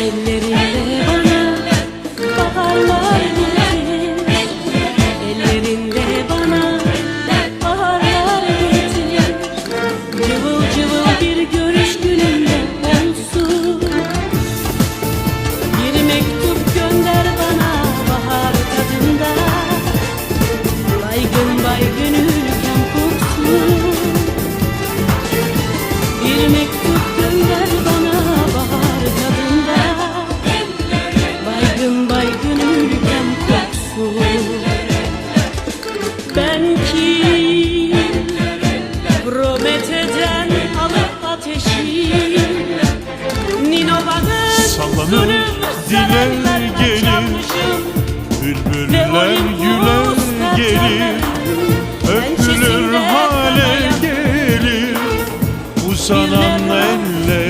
Ellerinde bana baharlar getir. Ellerinde bana baharlar getir. Cıvıl cıvıl bir görüş Ben ki Promete'den alıp ateşi Ninova'nın Sallanır dile gelir Bülbüller güler gelir Öpülür hale gelir. Uzanan eller